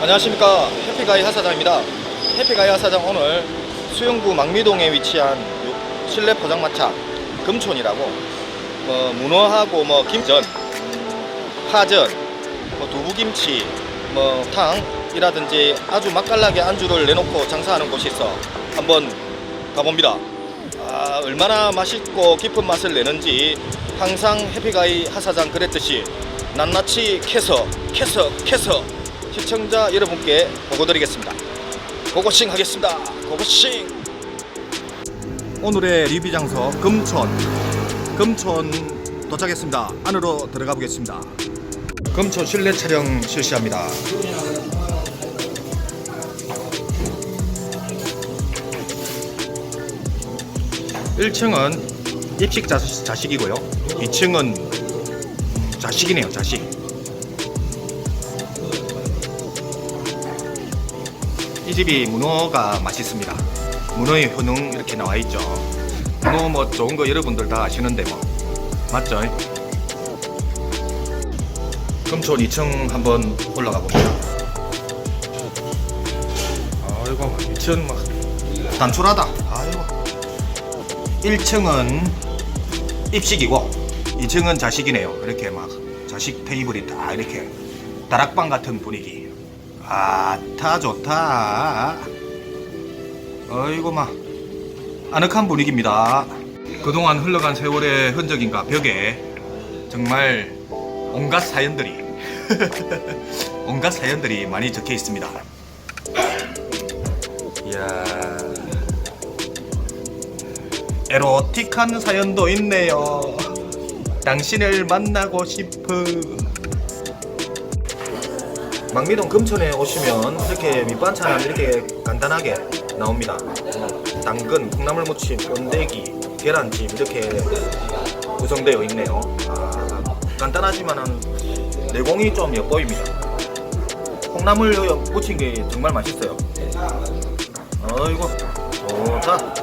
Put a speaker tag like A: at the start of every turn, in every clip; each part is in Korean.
A: 안녕하십니까. 해피가이 하사장입니다. 해피가이 하사장 오늘 수영구 망미동에 위치한 요- 실내 포장마차 금촌이라고 뭐 문어하고 뭐 김전 파전 뭐 두부김치 뭐 탕이라든지 아주 맛깔나게 안주를 내놓고 장사하는 곳이 있어 한번 가봅니다. 아 얼마나 맛있고 깊은 맛을 내는지 항상 해피가이 하사장 그랬듯이 낱낱이 캐서 캐서 캐서 시청자 여러분께 보고 드리겠습니다. 고고싱 하겠습니다. 고고싱. 오늘의 리뷰 장소 금촌. 금촌 도착했습니다. 안으로 들어가 보겠습니다. 금촌 실내 촬영 실시합니다. 일층은 입식 자식, 자식이고요. 2층은 자식이네요, 자식. 이 집이 문어가 맛있습니다. 문어의 효능 이렇게 나와 있죠. 문어 뭐 좋은 거 여러분들 다 아시는데 뭐 맞죠? 금촌 2층 한번 올라가 봅시다. 아이고 2층 막 단촐하다. 아이고 1층은 입식이고 2층은 자식이네요. 이렇게 막 자식 테이블이 다 이렇게 다락방 같은 분위기. 아타 좋다. 어이구 막 아늑한 분위기입니다. 그동안 흘러간 세월의 흔적인가 벽에 정말 온갖 사연들이 온갖 사연들이 많이 적혀 있습니다. 이야 에로틱한 사연도 있네요. 당신을 만나고 싶어. 망미동 금천에 오시면 이렇게 밑반찬 이렇게 간단하게 나옵니다. 당근, 콩나물 무침, 번데기, 계란찜 이렇게 구성되어 있네요. 아, 간단하지만은 내공이 좀 엿보입니다. 콩나물 무친 게 정말 맛있어요. 어이구 좋다.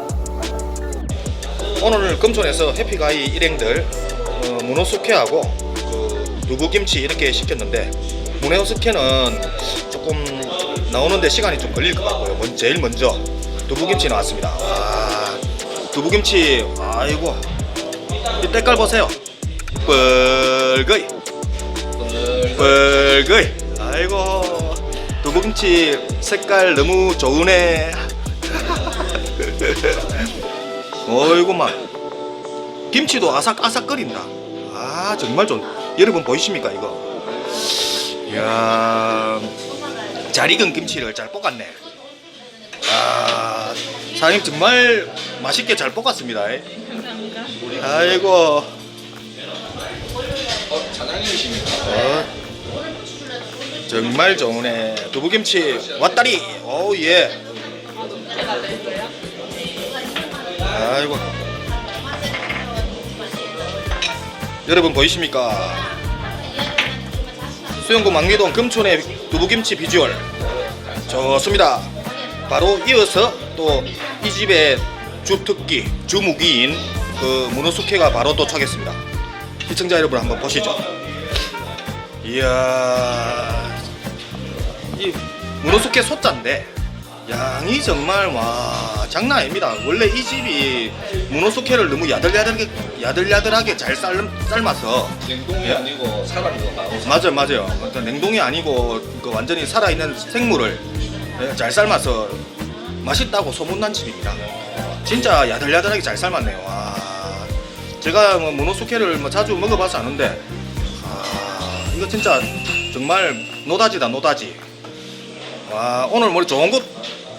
A: 오늘 금촌에서 해피가이 일행들 어, 문어 숙회하고 그 두부김치 이렇게 시켰는데 문어 숙회는 조금 나오는데 시간이 좀 걸릴 것 같고요. 먼- 제일 먼저 두부김치 나왔습니다. 아, 두부김치 아이고 이 때깔 보세요. 뻘거이 뻘거이 아이고 두부김치 색깔 너무 좋으네. 어이구 막 김치도 아삭아삭거린다. 아 정말 좋. 여러분 보이십니까 이거? 이야 잘 익은 김치를 잘 볶았네. 아 사장님 정말 맛있게 잘 볶았습니다.
B: 감사합니다.
A: 아이고
C: 사장님이십니까?
A: 어, 정말 좋네. 두부김치 왔다리. 오 예. 아이고. 여러분 보이십니까? 수영구 망리동 금촌의 두부김치 비주얼 좋습니다. 바로 이어서 또 이 집의 주특기, 주무기인 그 문어 숙회가 바로 도착했습니다. 시청자 여러분 한번 보시죠. 이야, 이 문어 숙회 소자인데 양이 정말 와 장난 아닙니다. 원래 이 집이 문어 숙회를 너무 야들야들하게 야들야들하게 잘 삶, 삶아서
C: 냉동이
A: 예?
C: 아니고 살아있는 거
A: 맞아요, 맞아요. 냉동이 아니고 그 완전히 살아있는 생물을 예, 잘 삶아서 맛있다고 소문난 집입니다. 진짜 야들야들하게 잘 삶았네요. 와, 제가 뭐 문어 숙회를 뭐 자주 먹어봐서 아는데, 아, 이거 진짜 정말 노다지다 노다지. 와, 오늘 뭐 좋은 곳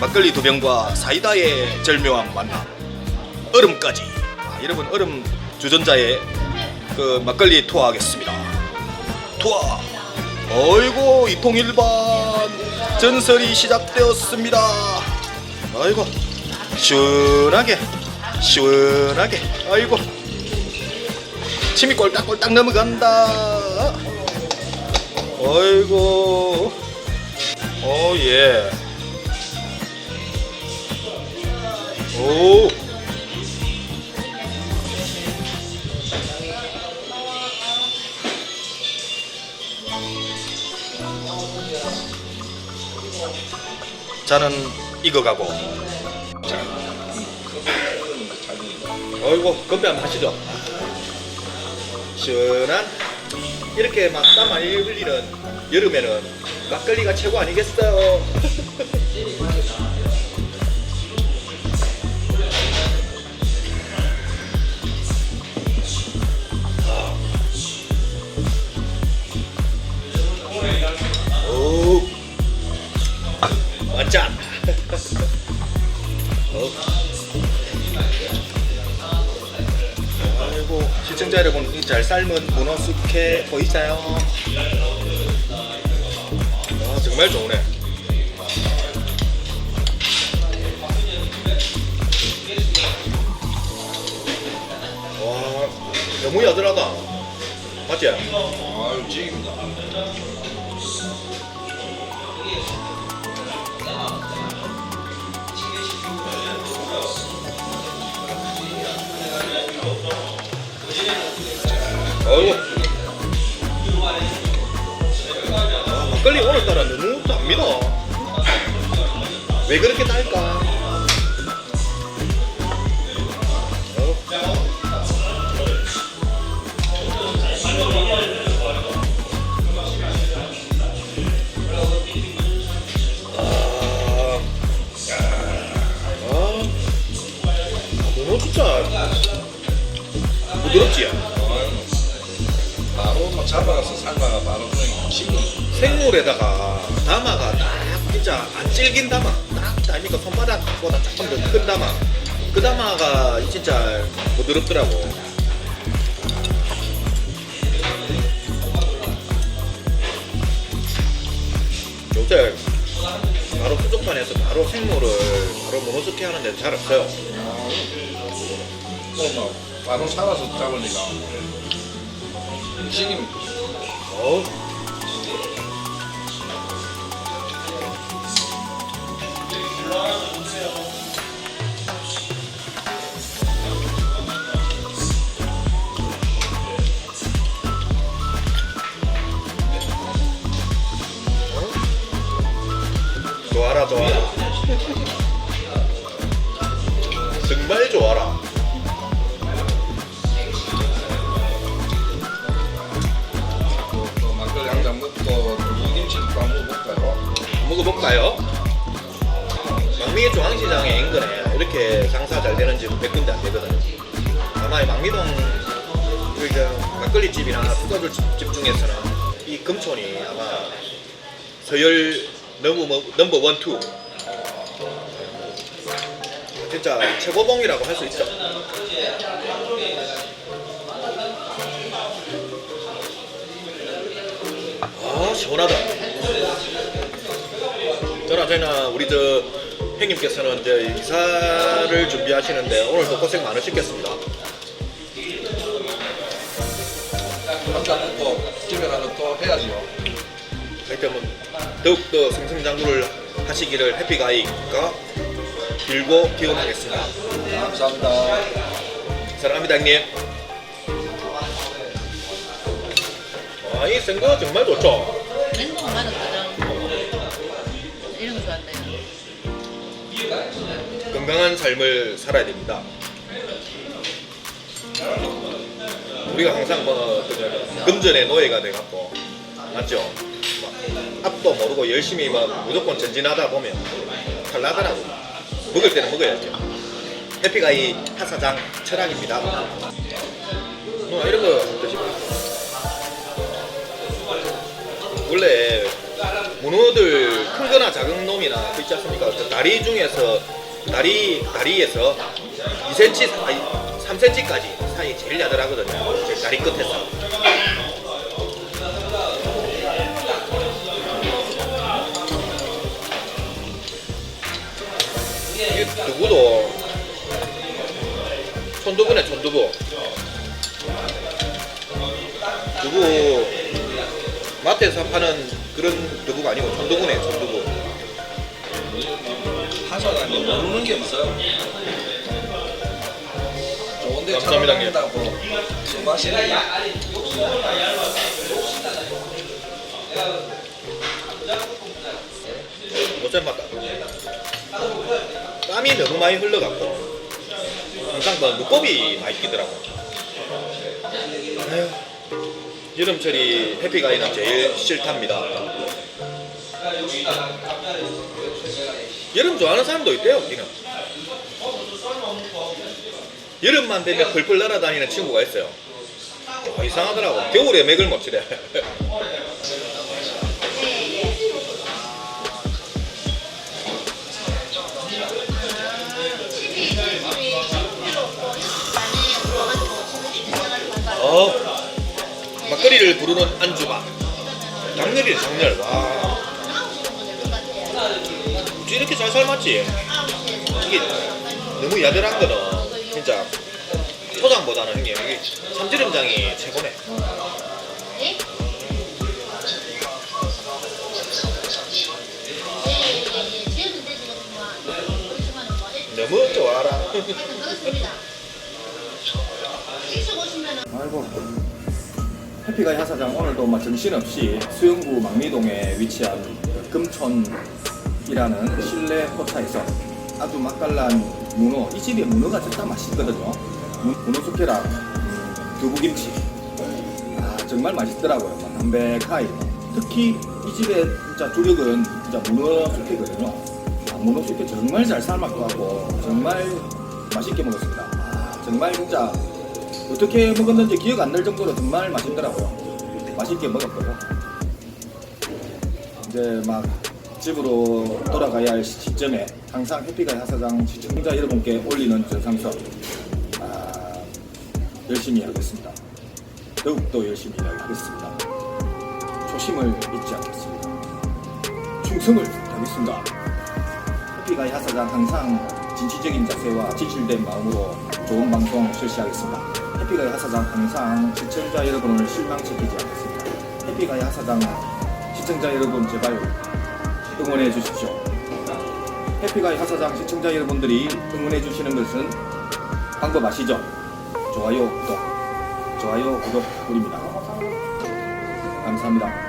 A: 막걸리 두 병과 사이다의 절묘한 만남. 얼음까지. 아, 여러분 얼음 주전자에 그 막걸리 투하하겠습니다. 투하. 어이고 이통일반 전설이 시작되었습니다. 아이고 시원하게 시원하게 아이고 침이 꼴딱꼴딱 넘어간다. 아이고 오예 오. 저는 이거 가고. 어이구 건배 한번 하시죠. 시원한 이렇게 막 땀 많이 흘리는 여름에는 막걸리가 최고 아니겠어요 어. 아이고 시청자 여러분 이 잘 삶은 문어 숙회 보이세요? 아 정말 좋네 와 너무 야들하다 맞지?
C: 아유 찌입니다.
A: 막걸리 오늘따라 너무 답니다 왜 그렇게 딸까? 질긴 다마. 딱 아니까 손바닥보다 조금 더큰 다마. 그 다마가 진짜 부드럽더라고. 요새 바로 수족관에서 바로 생물을 바로 모노스케 하는데 잘 없어요.
C: 뭐막 바로 살아서 잡으니까. 지금
A: 어 좋아라 좋아라 정말 좋아라
C: 또 막걸리 한 잔 먹고 무김치도 또 먹어볼까요?
A: 먹어볼까요? 망미 중앙시장의 인근에 이렇게 장사 잘 되는 집 몇 군데 안 되거든요. 아마 이 망미동 그 이제 막걸리 집이나 수저들 집, 집 중에서는 이 금촌이 아마 서열 넘버 뭐, 넘버 원 투. 진짜 최고봉이라고 할 수 있죠. 아 시원하다. 저나저나 우리 저 형님께서는 이제 이사를 준비하시는데 오늘도 고생 많으시겠습니다.
C: 한잔 먹고 집에 가서 또 해야죠.
A: 뭐 더욱더 승승장구를 하시기를 해피가이가 빌고 기원하겠습니다.
C: 감사합니다.
A: 사랑합니다 형님. 아, 이 생거 정말 좋죠?
B: 냉동 맞았거든. 이런 거 좋아한다.
A: 건강한 삶을 살아야 됩니다. 우리가 항상 뭐 그냥 금전의 노예가 돼갖고 맞죠? 막 앞도 모르고 열심히 막 무조건 전진하다 보면 탈 나더라고. 먹을 때는 먹어야죠. 해피가 이 하사장 철학입니다. 뭐 이런 거 드시고 원래 문어들 큰 거나 작은 놈이나 그 있지 않습니까? 그 다리 중에서 다리 다리에서 2cm 사이, 3cm까지 사이 제일 야들하거든요. 제 다리 끝에서. 두부도 천두부네 천두부 두부 마트에서 파는 그런 두부가 아니고 천두부네 천두부
C: 하사장님 모르는 게 없어요. 좋은데
A: 감사합니다, 형님.
C: 다고 맛있네.
A: 못잘 맞다 땀이 너무 많이 흘러갖고. 항상 그 눈곱이 많이 끼더라고. 아휴. 여름철이 해피가이는 제일 싫답니다. 여름 좋아하는 사람도 있대요 여기는. 여름만 되면 펄펄 날아다니는 친구가 있어요. 어, 이상하더라고. 겨울에 맥을 못 치래 막걸리를 부르는 안주가 장렬이네 장렬 와. 어찌 이렇게 잘 삶았지? 이게 너무 야들한 거는 진짜 포장보다는 형님 여기 참기름장이 최고네. 너무 좋아라. 아이고 해피가이 하사장 오늘도 막 정신없이 수영구 막리동에 위치한 그 금촌이라는 실내 포차에서 아주 맛깔난 문어 이 집에 문어가 진짜 맛있거든요. 문- 문어 숙회랑 음, 두부김치. 아 정말 맛있더라고요. 막 담백하이 특히 이 집의 진짜 주력은 진짜 문어 숙회거든요. 아, 문어 숙회 정말 잘 삶았고 하고 정말 맛있게 먹었습니다. 아, 정말 진짜 어떻게 먹었는지 기억 안 날 정도로 정말 맛있더라고요. 맛있게 먹었고요. 이제 막 집으로 돌아가야 할 시점에 항상 해피가이 하사장 시청자 여러분께 올리는 전상서 아, 열심히 하겠습니다. 더욱더 열심히 하겠습니다. 초심을 잊지 않겠습니다. 충성을 다하겠습니다. 해피가이 하사장 항상 진취적인 자세와 진실된 마음으로 좋은 방송 실시하겠습니다. 해피가이 하사장 항상 시청자 여러분을 실망시키지 않겠습니다. 해피가이 하사장 시청자 여러분 제발 응원해 주십시오. 해피가이 하사장 시청자 여러분들이 응원해 주시는 것은 방법 아시죠? 좋아요, 구독. 좋아요, 구독 누립니다. 감사합니다.